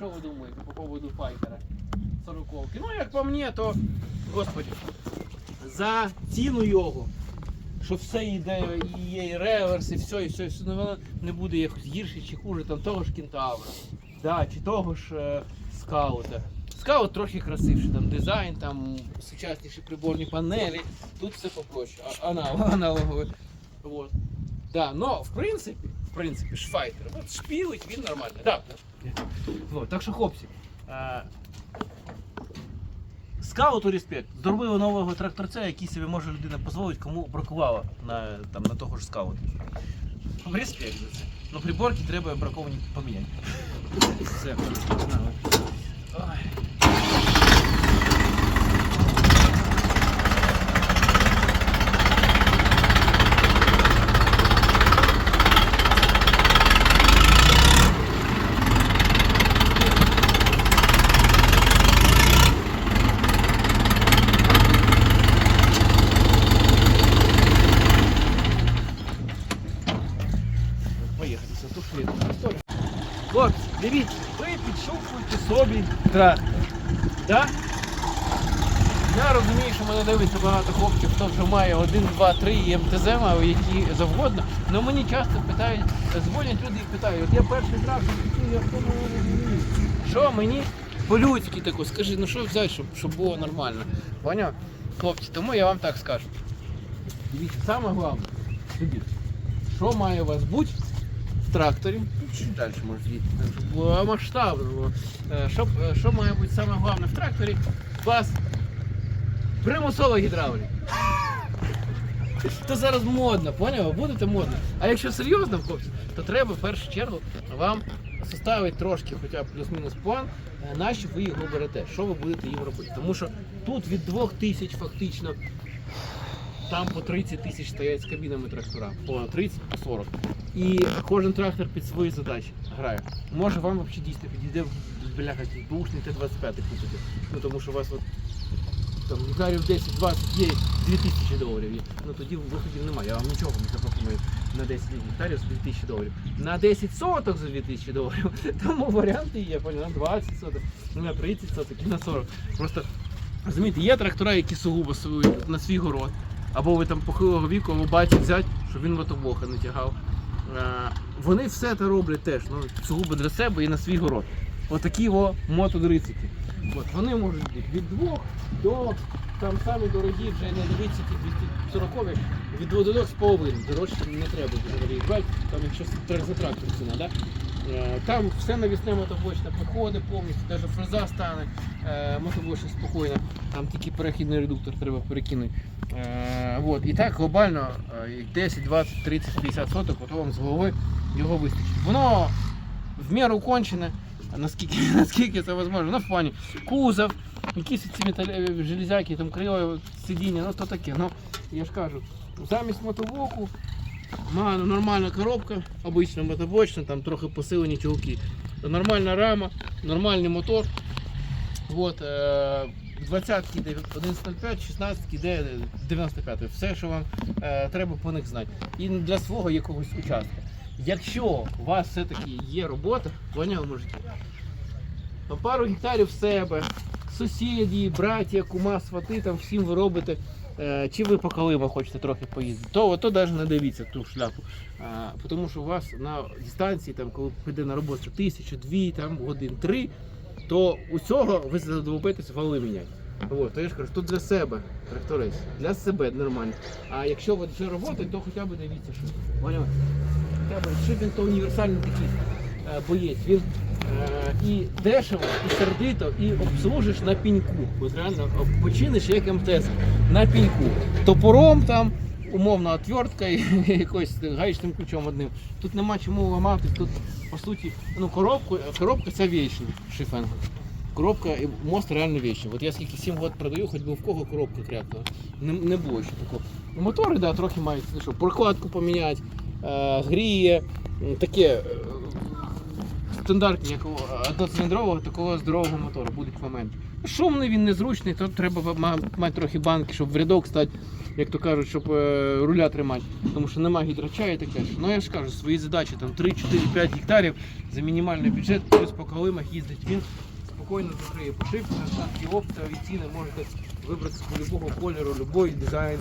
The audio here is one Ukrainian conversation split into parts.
що ви думаєте по поводу файтера 40 Ну, як по мені, то, господи, за ціну його, що все йде, і є і реверс, і все, і все, і все, ну, воно не буде якось гірше чи хуже там того ж кентавра. Да, чи того ж е, скаута. Скаут трохи красивший, там дизайн, там сучасніші приборні панелі, тут все попроще, а- анал- аналогове. Вот. Да, но в принципі, в принципі, шфайтер, от шпілить він нормальний. Да. Вот, так що, хлопці, е, скауту респект. Зробили нового тракторця, який собі може людина дозволити, кому бракувало на, там, на того ж скаута. Респект за це. Ну приборки треба браковані поміняти. Все. Ой. Поїхали, все, тут слід. Історія. Хлопці, дивіться, ви підшукуєте собі трактор. Да? Я розумію, що мене дивиться багато хлопців, хто вже має 1, 2, 3 і МТЗ мав, які завгодно. Але мені часто питають, дзвонять люди і питають, от я перший трактор я в тому не розумію. Що мені по-людськи тако, скажи, ну що взяти, щоб, щоб було нормально. Поняв? Хлопці, тому я вам так скажу. Дивіться, саме головне, дивіться, що має у вас бути в тракторі, ну, чуть далі може щоб було масштабно. Е, Щоб, е, що має бути саме головне в тракторі? У вас примусова гідравліка. То зараз модно, поняв? Будете модно. А якщо серйозно, хлопці, то треба в першу чергу вам составити трошки, хоча б плюс-мінус план, е, на що ви його берете, що ви будете їм робити. Тому що тут від 2000 фактично там по 30 тисяч стоять з кабінами трактора, по 30, по 40. І кожен трактор під свої задачі грає. Може вам взагалі дійсно підійде бляха бушний Т-25 купити. Ну тому що у вас от там гектарів 10-20 є 2000 доларів. Ну тоді виходів немає. Я вам нічого не запропоную на 10 гектарів за 2000 доларів. На 10 соток за 2000 доларів. Тому варіанти є, поняв, на 20 соток, на 30 соток і на 40. Просто розумієте, є трактора, які сугубо на свій город. Або ви там похилого віку, або бачите взяти, щоб він мотоблока не тягав. Е, Вони все це роблять теж, ну, сугубо для себе і на свій город. Отакі о мотодрицики. От, вони можуть бути від 2 до там самі дорогі, вже не дивіться ті 240 від 2 до 2,5. Дорожче не треба взагалі там якщо тр- за трактор ціна, да? Е, Там все навісне мотоблочне підходить повністю, навіть фреза стане е, мотоблочне спокійно, там тільки перехідний редуктор треба перекинути. Е, от. І так глобально е, 10, 20, 30, 50 соток, от вам з голови його вистачить. Воно в міру кончене, наскільки, наскільки це можливо, на фоні. Кузов, якісь ці металі, железяки, там крило, сидіння, ну то таке. Ну, я ж кажу, замість мотоблоку має нормальна коробка, обична мотоблочна, там трохи посилені чулки. Нормальна рама, нормальний мотор. Вот, е, 20-ки йде 11.05, 16 йде 95 Все, що вам е, треба по них знати. І для свого якогось участка. Якщо у вас все-таки є робота, поняли мужики, то пару гектарів в себе, сусіді, браття, кума, свати, там всім ви робите. е, Чи ви по Калиму хочете трохи поїздити, то, то навіть не дивіться ту шляпу. А, тому що у вас на дистанції, там, коли піде на роботу тисячу, дві, там, годин, три, то усього ви задовбитесь вали міняти. От, то я ж кажу, тут для себе тракторець, для себе нормально. А якщо ви вже роботи, то хоча б дивіться, що поняли? Б, що він то універсальний такий е, боєць. Він е, і дешево, і сердито, і обслужиш на піньку. От реально починиш як МТС на піньку. Топором там, умовно, отвертка якось гаечним ключом одним. Тут нема чому ламати, тут по суті, ну коробку, коробка це вічна шифенга. Коробка і мост реально вічний. От я скільки 7 років продаю, хоч би в кого коробка крякнула. Не, не було ще такого. Мотори, да, трохи мають, ну що, прокладку поміняти, гріє, таке е, стандартні, як у одноциліндрового такого здорового мотора будуть моменти. Шумний він незручний, то треба мати трохи банки, щоб в рядок стати, як то кажуть, щоб е, руля тримати. Тому що нема гідрочаю і таке. Ну я ж кажу, свої задачі там 3, 4, 5 гектарів за мінімальний бюджет, плюс по калимах їздить. Він спокійно закриє пошивку, насадки оптові ціни можете вибрати з будь-якого кольору, будь-який дизайн.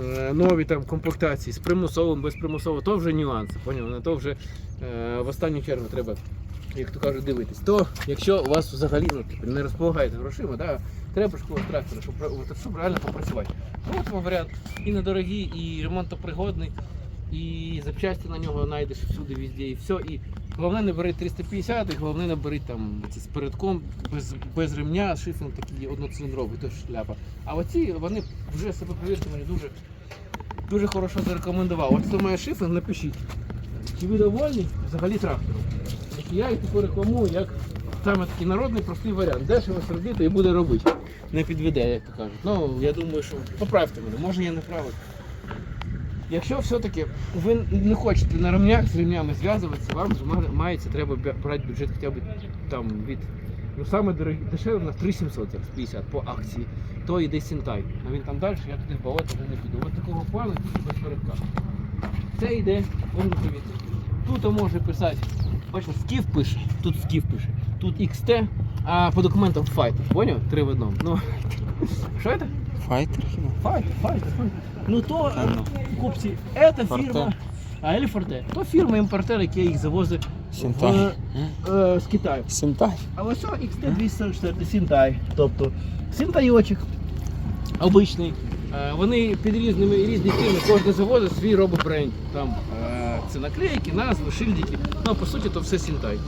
Е, Нові там комплектації з примусовим, без примусового, то вже нюанси, поняв? На то вже е, в останню чергу треба як то кажуть, дивитись, то якщо у вас взагалі ну, типу, не розполагаєте грошима, да, треба школа трактора, щоб, щоб реально попрацювати. Ну, от вам варіант і недорогий, і ремонтопригодний, і запчасті на нього знайдеш всюди, везде, і все. І головне не бери 350, і головне не бери там ці з передком, без, без ремня, шифінг такий одноциліндровий, то шляпа. А оці вони вже себе повірте мені дуже, дуже хорошо зарекомендував. От хто має шифінг, напишіть. Чи ви довольні взагалі трактором? Я їх таку рекламую як саме такий народний простий варіант. Дешево сердито і буде робити. Не підведе, як то кажуть. Ну, я думаю, що поправте мене, може я не правий. Якщо все-таки ви не хочете на ремнях з ремнями зв'язуватися, вам мається треба брати бюджет хоча б там від. Ну саме дорогі, дешеве в нас 3700 зараз 50 по акції, то йде Сінтай. А він там далі, я туди в болото не піду. Ось такого плану без передка. Це йде, вон дивіться. Тут може писати, бачите, скіф пише, тут скіф пише, тут XT, а по документам Fighter. Поняв? Три в одному. Ну, що це? Файтер хіба? Fighter, Fighter, Fighter. Ну то, А ну. купці, це фірма. А Елі Форте. То фірма імпортер, який їх завозить Сінтай. в, е, з Китаю. Сінтай. А ось що XT 244 Сінтай. Тобто синтайочок обичний. Е, Вони під різними різні фірми, кожен заводить свій робить бренд. Там е, це наклейки, назви, шильдики. Ну, по суті, то все Сінтай.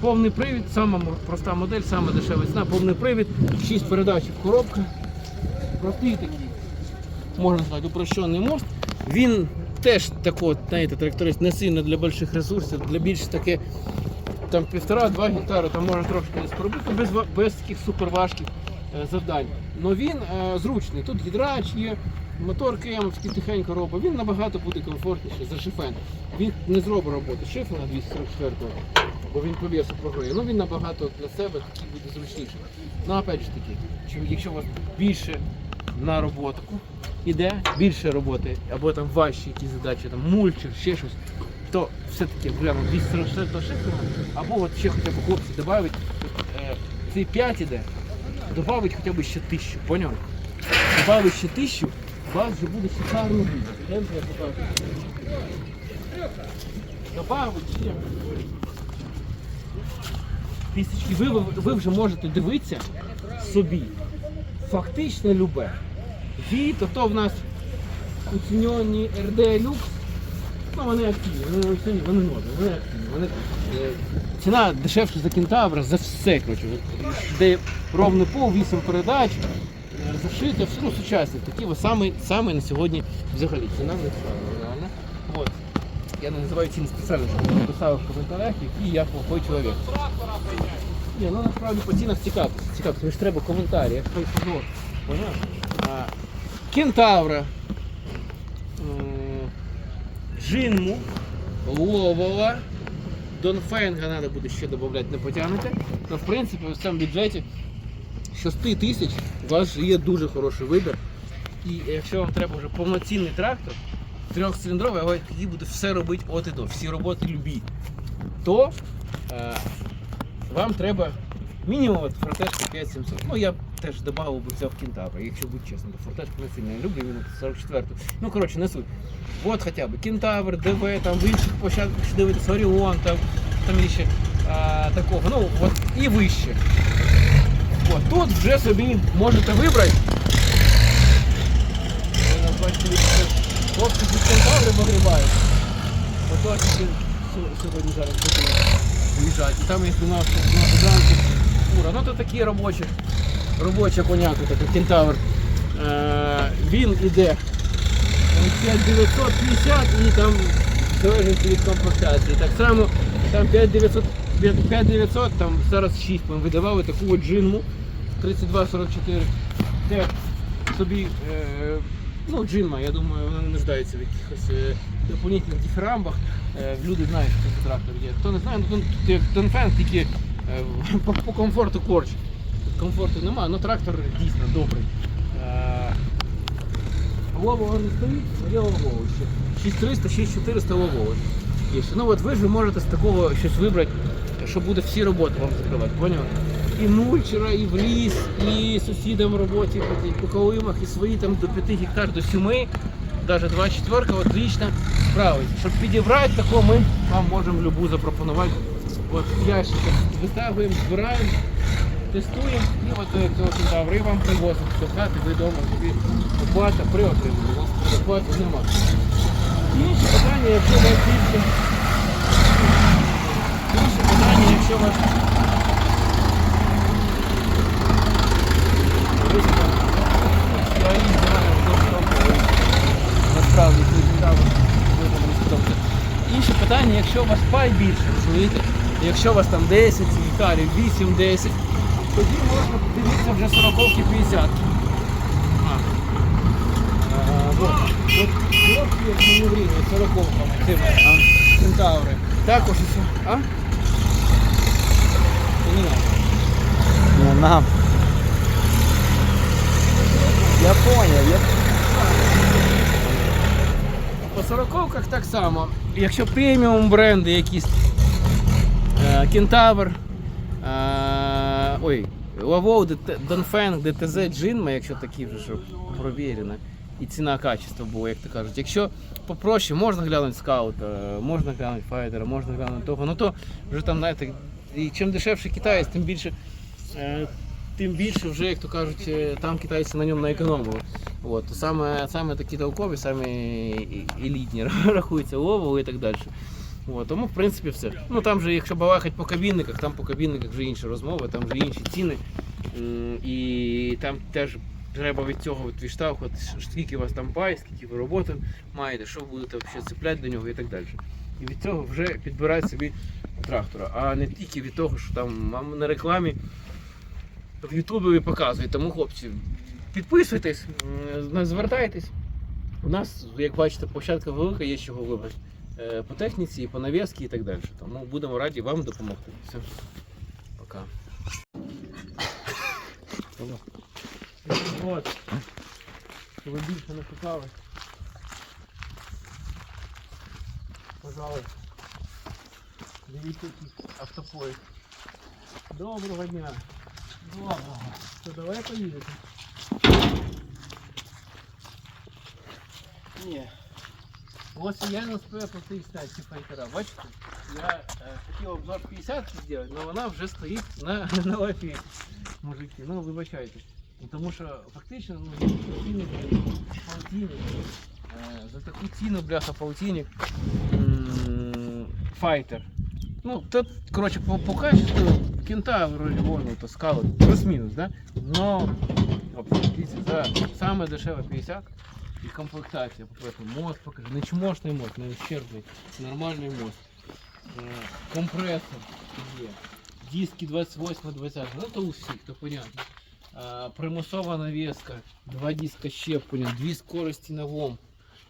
Повний привід, сама проста модель, сама дешева ціна, повний привід, 6 передач в коробка. Простий такий, можна сказати, упрощений мост. Він теж такий, знаєте, тракторист не сильно для великих ресурсів, для більш таке там півтора-два гектари, там можна трошки десь пробити без, без таких суперважких е, завдань. Но він е, зручний. Тут гідрач є, мотор кемовський тихенько робить. Він набагато буде комфортніше за шифен. Він не зробить роботи шифена 244-го, бо він по весу програє. Ну він набагато для себе такий буде зручніший. Ну опять ж таки, якщо у вас більше на роботу іде, більше роботи, або там важчі якісь задачі, там мульчер, ще щось, то все-таки гляну 244 шифера, або от ще хоча б хлопці додають, е, цей 5 іде, добавить хоча б ще тисячу, поняв? Добавить ще тисячу, у вас вже буде шикарно. Йдемте. Добавить ще. Тисячки. Ви, ви, ви вже можете дивитися собі. Фактично любе. Ві, то то в нас оцінені РД Люкс. Ну, вони активні, вони оцінені, вони можуть, вони активні. Вони, е, ціна дешевша за кентавра, за все, коротше. Де ровний пол, 8 передач, е, зашито, все ну, сучасні. Такі саме, саме на сьогодні взагалі. Ціна не реально. От. Я не називаю ціни спеціально, щоб написали в коментарях, який я плохой чоловік. Ні, ну насправді по цінах цікаво. Цікаво, тобі ж треба коментарі, як той позор. Поняв? Кентавра. м, Джинму. Ловова. Донфенга треба буде ще додати, не потягнете. Ну, в принципі, в цьому бюджеті 6 тисяч у вас є дуже хороший вибір. І якщо вам треба вже повноцінний трактор, трьохциліндровий, але який буде все робити от і до, всі роботи любі, то е, вам треба мінімум от фортешка 5700. Ну я теж додав би це в кентавра, якщо бути чесним, бо фортешку не сильно не люблю, він 44 Ну коротше, не суть. От хоча б кентавр, ДВ, там в інших площадках якщо дивитись, Оріон, там, там ще а, такого. Ну от і вище. От, тут вже собі можете вибрати. Хлопці під кентаври вигрібають. Ото тільки сьо- сьогодні зараз будуть виїжджати. І там я знімав, що на зранку фура. Ну то такі робочі, робоча коняка, така кентавр. Е, він іде 5950 і там залежить від комплектації. Так само там 5900, 5900 там зараз 6 ми видавали таку от джинму 3244. Це собі е, ну, джинма, я думаю, вона не нуждається в якихось е, доповнительних дифірамбах. Е, люди знають, що це трактор є. Хто не знає, ну тут як Донфен тільки е, по, по комфорту корч. комфорту немає, але трактор дійсно добрий. Е, Лового не стоїть, є лового ще. 6300, 6400 лового. Є. Ну от ви ж можете з такого щось вибрати, що буде всі роботи вам закривати, поняли? І мульчера, і в ліс, і сусідам роботі, по Калимах, і свої там до 5 гектар, до 7, навіть 24 отлично справиться. Щоб підібрати такого, ми вам можемо любу запропонувати. От ящики витягуємо, збираємо, тестуємо і от е, цього кентаври вам привозимо до хати, ви вдома собі оплата при отриманні. У вас оплати немає. Інші питання, якщо у вас більше. Інші питання, якщо у вас Я їх знаю, дуже добре. Насправді, це цікаво. Інше питання, якщо у вас пай більше, розумієте? Якщо у вас там 10 гектарів, 8-10, тоді можна подивитися вже 40 50. А. А, вот. От коробки, як маневрійні, 40 цими кентаври. Також. А? Не надо. Не нам. Я понял, я По сороковках так само. Якщо преміум бренди якісь е, Кентавр, е, ой, Лавоу, Донфенг, ДТЗ, Джинма, якщо такі вже що провірено. І ціна качество було, як то кажуть. Якщо попроще, можна глянути скаута, можна глянути файдера, можна глянути того, ну то вже там, знаєте, і чим дешевше китаєць, тим більше. Тим більше вже, як то кажуть, е, там китайці на ньому наекономили. От, саме, саме такі толкові, саме елітні рахуються ловол і так далі. От, тому, в принципі, все. Ну там же, якщо балакати по кабінниках, там по кабінниках вже інші розмови, там вже інші ціни. І там теж треба від цього відштовхувати, скільки у вас там пай, скільки ви роботи маєте, що будете цепляти до нього і так далі. І від цього вже підбирати собі трактора, а не тільки від того, що там на рекламі в Ютубі показують. Тому, хлопці, підписуйтесь, звертайтесь. У нас, як бачите, площадка велика, є чого вибрати. Е, По техніці, по нав'язці і так далі. Тому будемо раді вам допомогти. Все. Пока. От. Щоб ви більше не шукали. Пожалуйста. Дивіться автопоїзд. Доброго дня. Доброго. То давай поїдете. Ні. Ось я не успею протестувати ці файтера. Бачите? Я е, хотів обзор 50 зробити, але вона вже стоїть на, на лапі. Мужики, ну вибачайте. Ну, Тому що фактично ну, ціни, полтинник, е, за таку ціну, бляха, полтинник, м, файтер. Ну, тут, коротше, по, по качеству кентавр, вроде воно, то скаут, плюс-мінус, да? Но, от, дивіться, за саме дешеве 50 і комплектація, по-перше, мост покажи, не чмошний мост, не ущербний, нормальний мост. Е, Компресор є. Диски 28-20, ну то у всіх, то понятно. Е, Примусова навіска, два диска щеплення, дві скорості на ВОМ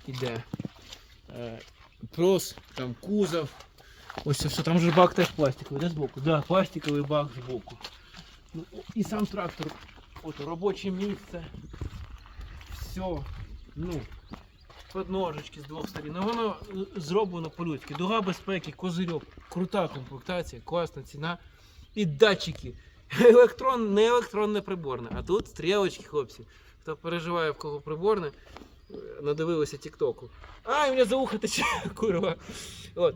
іде. Е, Прос, там кузов. Ось все, там же бак теж пластиковий, де збоку? Да, пластиковий бак збоку. Ну, і сам трактор, от робоче місце. Все, ну, подножечки з двох сторін. Ну, воно зроблено по-людськи. Дуга безпеки, козирьок, крута комплектація, класна ціна. І датчики. Електрон, не електронне приборне, а тут стрілочки, хлопці. Хто переживає в кого приборне, надивилися тіктоку. А, і мене за ухо тече, курва. От.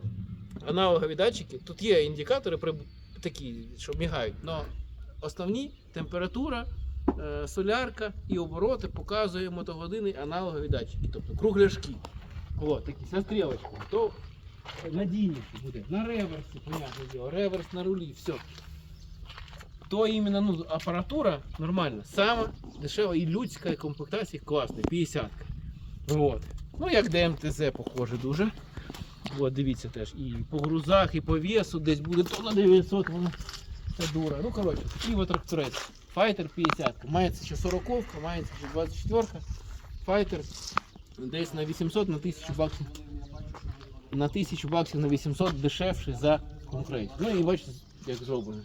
Аналогові датчики. Тут є індикатори такі, що мігають. але основні температура, е, солярка і обороти показує мотогодини аналогові датчики, тобто кругляшки. От, такі зі стрілочкою. То надійніше буде. На реверсі, понятне діло, реверс на рулі, все. То іменно ну, апаратура нормальна, сама дешева і людська комплектація класна, 50 Вот. Ну як ДМТЗ похоже дуже. От, дивіться теж. І по грузах, і по весу десь буде то на 900, воно це дура. Ну коротше, такий от тракторець. Файтер 50. Мається ще 40, мається ще 24 -ка. Файтер десь на 800 на 1000 баксів. На 1000 баксів на 800 дешевший за конкурентів. Ну і бачите, як зроблено.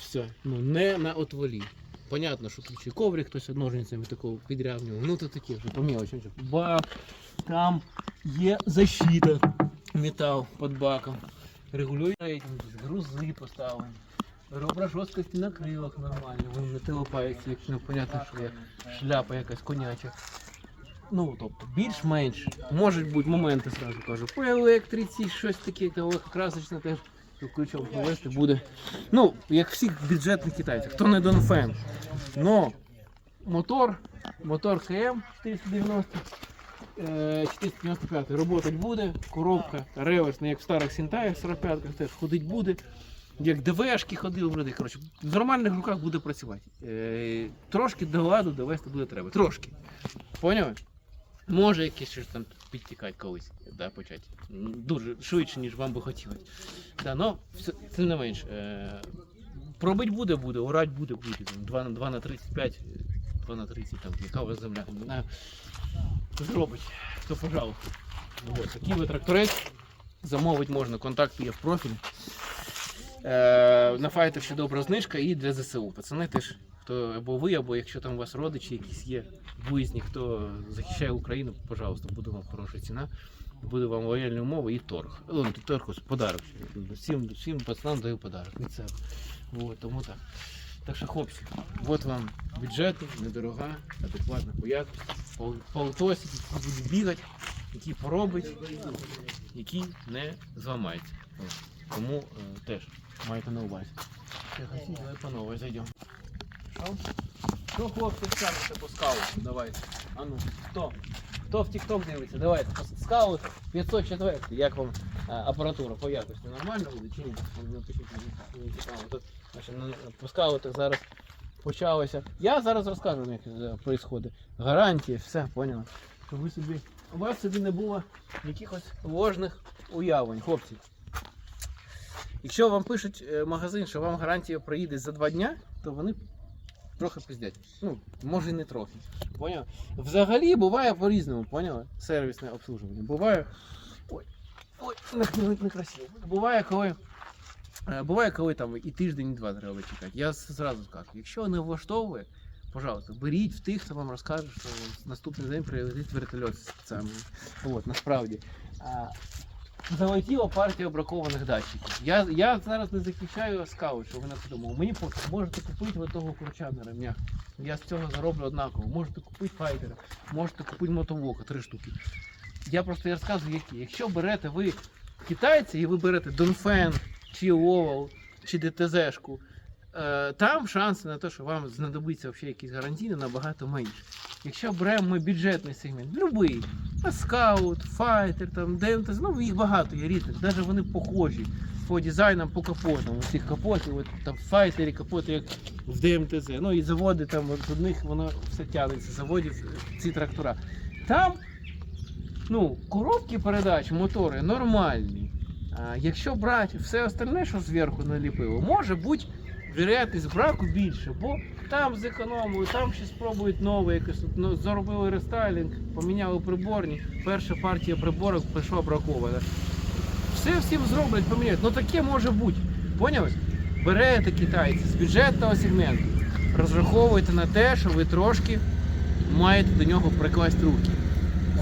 Все, ну не на отвалі. Понятно, що ще коврик хтось ножницями такого підрівнював. Ну то таке вже по мелочі. Бак, там є защита. Метал під баком. Регулює грузи поставлені. Ребра жорсткості на крилах нормально, вони не телепаються, якщо не понятно, що є шляпа якась коняча. Ну, тобто, більш-менш. Можуть бути моменти, зразу кажу, по електриці, щось таке, та легкокрасочне теж включав повести буде. Ну, як всіх бюджетних китайців, хто не Донфен. Но мотор, мотор КМ 490, е, 495 роботать буде, коробка, реверс, не як в старих Сінтаях 45 теж ходить буде. Як ДВшки ходили вроде, коротше, в нормальних руках буде працювати. Е, трошки до ладу довести буде треба. Трошки. Поняли? Може якесь щось там підтікати колись, да, почати. Дуже швидше, ніж вам би хотілося. Да, но все, тим не менш. Е, пробить буде, буде, орать буде, буде. 2, на 2 на 35, 2 на 30, там, яка у вас земля, знаю. Зробить, то пожалуйста. Вот, такий ви тракторець. Замовити можна, контакт є в профілі. Е, на файтер ще добра знижка і для ЗСУ. Пацани теж, хто або ви, або якщо там у вас родичі якісь є, виїзні, хто захищає Україну, пожалуйста, буде вам хороша ціна, буде вам лояльні умови і торг. Ну, торг, подарок. Всім, всім пацанам даю подарок від себе. Вот, тому так. Так що, хлопці, от вам бюджет, недорога, адекватна по якості, по, по автосі, який буде бігати, який поробить, який не зламається. От. Тому е, теж майте на увазі. Давай по новій зайдемо. Що? Що хлопці скажете по скауту? Давайте. А ну, хто? Хто в TikTok дивиться? Давайте. Скаут 504. Як вам е, апаратура по якості? Нормально буде чи ні? Тут значить, зараз почалося. Я зараз розкажу, як відбувається. Гарантії, все, поняли. Щоб ви собі, у вас собі не було якихось ложних уявлень, хлопці. Якщо вам пишуть е, магазин, що вам гарантія проїде за два дня, то вони трохи пиздять. Ну, може не трохи. Поняв? Взагалі буває по-різному, поняли? Сервісне обслуживання. Буває. Ой, ой, не, некрасиво. Буває, коли. е, Буває, коли там і тиждень, і два треба чекати. Я зразу скажу, якщо не влаштовує, пожалуйста, беріть в тих, хто вам розкаже, що наступний день прилетить вертольот спеціальний. От, насправді. Залетіла партія бракованих датчиків. Я, я зараз не захищаю скаут, що ви не подумали. Мені можете купити ви того круча на ремнях. Я з цього зароблю однаково. Можете купити файтера, можете купити мотовока, три штуки. Я просто розказую, які. Якщо берете ви китайці і ви берете Донфен, чи Овал, чи ДТЗшку, там шанси на те, що вам знадобиться якісь гарантійні, набагато менше. Якщо беремо ми бюджетний сегмент, любий, скаут, файтер, там, ДМТЗ, ну їх багато є різних, навіть вони похожі по дизайнам, по капотам. Ось цих капотів, от, там файтері капоти, як в ДМТЗ. Ну і заводи там от, від них воно все тягнеться, заводів ці трактора. Там ну, коробки передач, мотори нормальні. А якщо брати все остальне, що зверху наліпило, може бути вероятність браку більше, бо там зекономили, там ще спробують нове якось. Ну, зробили рестайлінг, поміняли приборні. Перша партія приборок прийшла бракована. Все всім зроблять, поміняють. Ну таке може бути. Поняли? Берете китайці з бюджетного сегменту, розраховуйте на те, що ви трошки маєте до нього прикласти руки.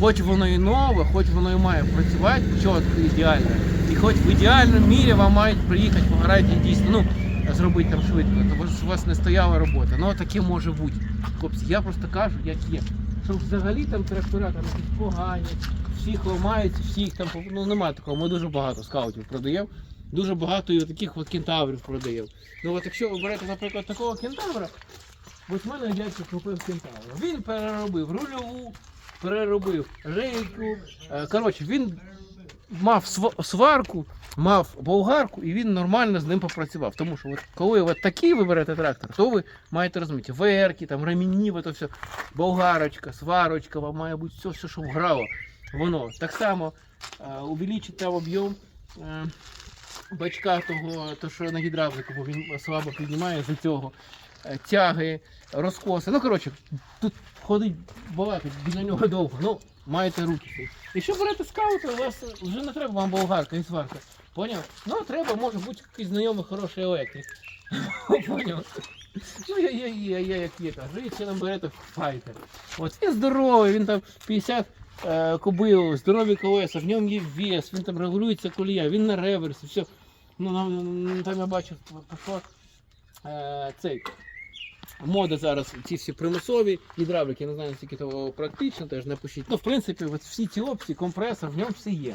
Хоч воно і нове, хоч воно і має працювати чітко, ідеально. І хоч в ідеальному мірі вам мають приїхати по гарантії дійсно, ну, зробити там швидко, тому що у вас не стояла робота. Ну таке може бути. Хлопці, я просто кажу, як є. Що взагалі там трактора там якісь погані, всіх ламаються, всіх там, ну немає такого, ми дуже багато скаутів продаємо. Дуже багато і таких от кентаврів продаємо. Ну от якщо ви берете, наприклад, такого кентавра, Ось в мене дядько купив кентавра. Він переробив рульову, переробив рейку. Е, Коротше, він мав сварку, мав болгарку, і він нормально з ним попрацював. Тому що от, коли от такий ви берете трактор, то ви маєте розуміти, ВРки, там, ремінні, то все, болгарочка, сварочка, вам має бути все, все, що вграло. Воно. Так само е, увеличить там об'єм. Е, Бачка того, то, що на гідравлику, бо він слабо піднімає з цього е, тяги, розкоси. Ну, коротше, тут ходить балакать біля нього довго. Ну, маєте руки. Якщо берете скаута, у вас вже не треба вам болгарка і сварка. Поняв? Ну, треба, може бути якийсь знайомий хороший електрик. Поняв? Ну, я, я, я, я як є, кажу, і чином берете файтер. От він здоровий, він там 50 е, кубил, здорові колеса, в ньому є вес, він там регулюється колія, він на реверсі, все. Ну, нам, там я бачив, пішло е, цей. Мода зараз ці всі примусові гідравліки, я не знаю, наскільки то практично, теж напишіть. Ну, в принципі, от всі ці опції, компресор, в ньому все є.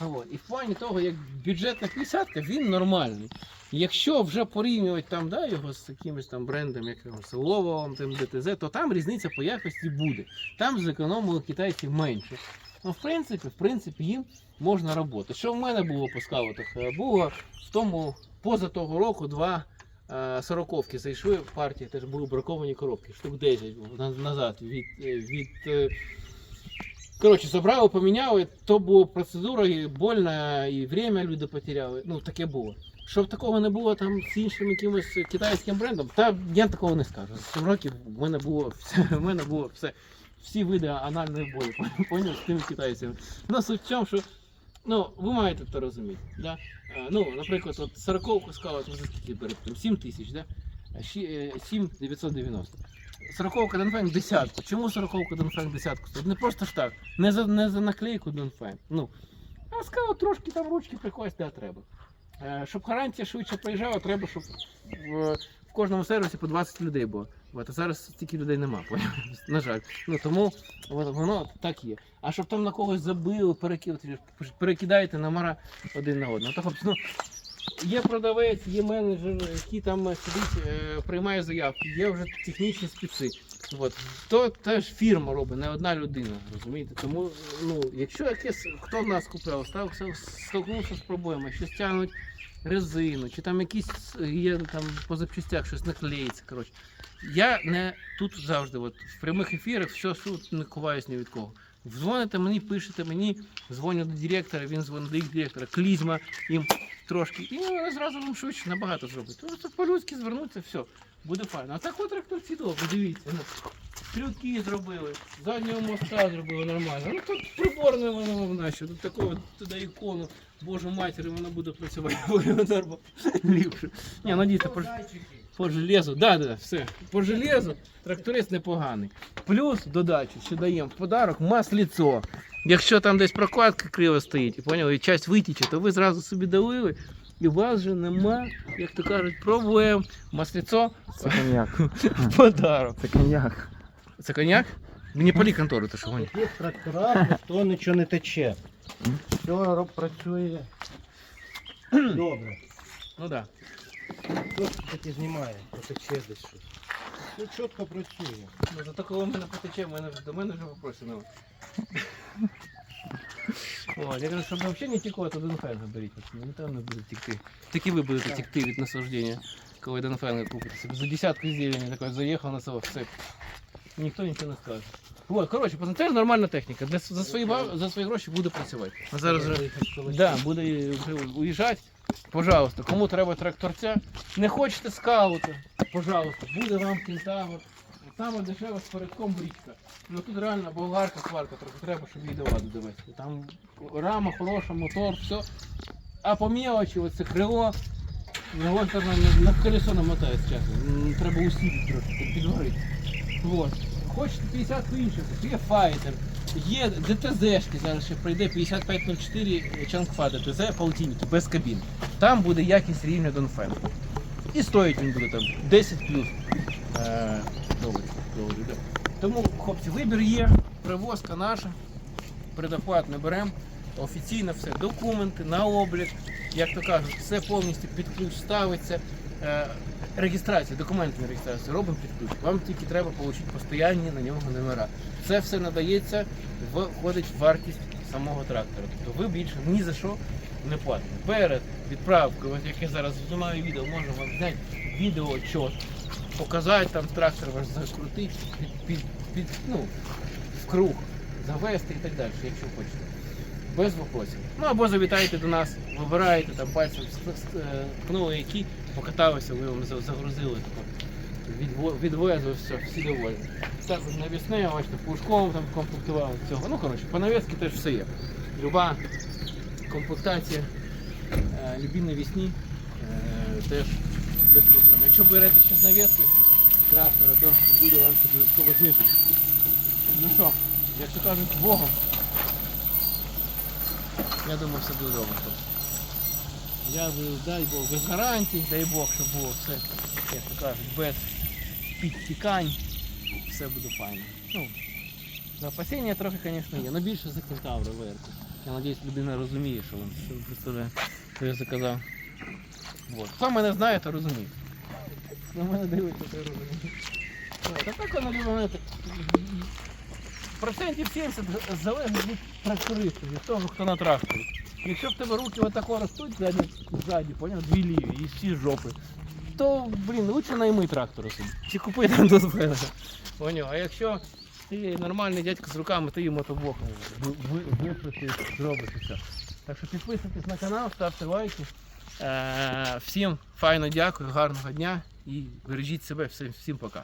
От. І в плані того, як бюджетна 50 він нормальний. Якщо вже порівнювати там, да, його з якимось там брендом, як його, з Lowell, там, DTZ, то там різниця по якості буде. Там зекономили китайців менше. Ну, в принципі, в принципі, їм можна роботи. Що в мене було по скаутах? Е, Було в тому поза того року два сороковки зайшли в партії, теж були браковані коробки, штук 10 було назад від. е, від е, Коротше, забрали, поміняли, то була процедура і больно, і время люди потеряли. Ну, таке було. Щоб такого не було там з іншим якимось китайським брендом, та я такого не скажу. За 7 років в мене було все, в мене було все. Всі види анальної бої, поняв з тими китайцями. Ну, суть в чому, що ну, ви маєте це розуміти. Да? Е, Ну, наприклад, от 40 скаут ви за скільки берете? Там 7 тисяч, да? А щі- е, 7 990. 40 Донфен десятку. Чому 40 Донфен десятку? Не просто ж так. Не за, не за наклейку Донфен. Ну, а скаут трошки там ручки прикласти, а треба. Е, Щоб гарантія швидше приїжджала, треба, щоб в кожному сервісі по 20 людей було. От, а зараз стільки людей нема, на жаль. Ну тому от, воно так є. А щоб там на когось забили, перекидати, перекидаєте номера один на одного. То, хлопці, ну, є продавець, є менеджер, який там сидить, е, приймає заявки, є вже технічні спеці. От. То теж фірма робить, не одна людина, розумієте? Тому, ну, якщо якесь, хто в нас купляв, став, столкнувся з проблемою, щось тягнуть резину, чи там якісь є там по запчастях щось наклеїться. Коротше. Я не тут завжди, от, в прямих ефірах, все тут не ховаюсь ні від кого. Дзвоните мені, пишете мені, дзвоню до директора, він дзвонить до їх директора, клізма їм трошки. І вони зразу вам швидше набагато зроблять. Просто по-людськи звернуться, все, буде файно. А так от тракторці добре, дивіться. Ну, Крюки зробили, заднього моста зробили нормально. Ну тут приборне воно в наші, тут такого туди ікону, боже матері, вона буде працювати нормально. Ні, ну дійсно, по, железу, да, да, все. По железу тракторець непоганий. Плюс додачу, що даємо в подарок масліцо. Якщо там десь прокладка криво стоїть, і поняли, і часть витіче, то ви зразу собі долили, і у вас вже нема, як то кажуть, проблем. Масліцо Це коньяк. в подарок. Це коньяк. Це коньяк? Мені полі контору, то що В гоні. таких тракторах ніхто нічого не тече. Все роб- працює добре. Ну так. Хтось таки знімає, потече десь щось. Все чітко працює. Ну, зато коли мене потече, в мене, до мене вже вопросів немає. О, я кажу, щоб взагалі не текло, то Денфенга беріть. Не там не буде текти. Таки ви будете текти від наслаждения, коли Денфенга купите. Себе За десятку зелені такой заїхав на село, все. Ніхто нічого не скаже. Вот, коротше, це ж нормальна техніка. Для, за, свої, ба- за свої гроші буде працювати. А зараз вже Да, буде вже уїжджати. Пожалуйста, кому треба тракторця, не хочете скаута, пожалуйста, буде вам кентавр. Саме дешева з передком брічка. Ну тут реально болгарка, сварка, трохи треба, щоб її до ладу довести. Там рама хороша, мотор, все. А по мелочі, оце крило, його на, на колесо намотає з. Треба усилити трошки, підгорити. Вот. Хочете 50 інших, є файтер, є ДТЗшки, зараз ще прийде 5504 Чангфа ДТЗ полтинники, без кабін. Там буде якість рівня Донфен. І стоїть він буде там 10 плюс е, доларів. доларів. Тому, хлопці, вибір є, привозка наша, предоплат не беремо. Офіційно все, документи на облік, як то кажуть, все повністю під ключ ставиться. Е, реєстрація, документи на реєстрацію робимо під ключ. Вам тільки треба отримати постійні на нього номера. Це все надається, входить в вартість самого трактора. Тобто ви більше ні за що не платите. Перед відправкою, от я зараз знімаю відео, можу вам зняти відео чот, показати там трактор ваш закрутити, під, під, під, ну, в круг, завести і так далі, якщо хочете. Без вопросів. Ну або завітайте до нас, вибираєте там пальцем е, ткнули які, покаталися, ви вам загрузили. Відвезли, все, всі довольні. Також навісне, бачите, пушком там комплектували цього. Ну коротше, по навіски теж все є. Люба комплектація. Е, на навісні е, теж без проблем. Якщо берете ще з навіски трактора, то буде вам ще додатково знижка. Ну що, як то кажуть, з Богом. Я думаю, все буде добре. Я дай Бог, без гарантій, дай Бог, щоб було все, як то кажуть, без підтікань, все буде файно. Ну, запасіння трохи, звісно, є, але більше за кентавра верху. Я сподіваюся, людина розуміє, що він представляє, що я заказав. Вот. Хто мене знає, то розуміє. На мене дивиться, то розуміє. От, А так воно любить. Процентів 70 залежить від тракториста, від того, хто на тракторі. Якщо в тебе руки отако ростуть ззаді, ззаді, поняв, дві ліві і всі жопи, то, блін, лучше найми трактора собі. Чи купи там до збера. Поняв? А якщо ти нормальний дядько з руками, ти і мотоблок випрати, зробиш і все. Так що підписуйтесь на канал, ставте лайки. Е, Всім файно дякую, гарного дня і бережіть себе. Всім, всім пока.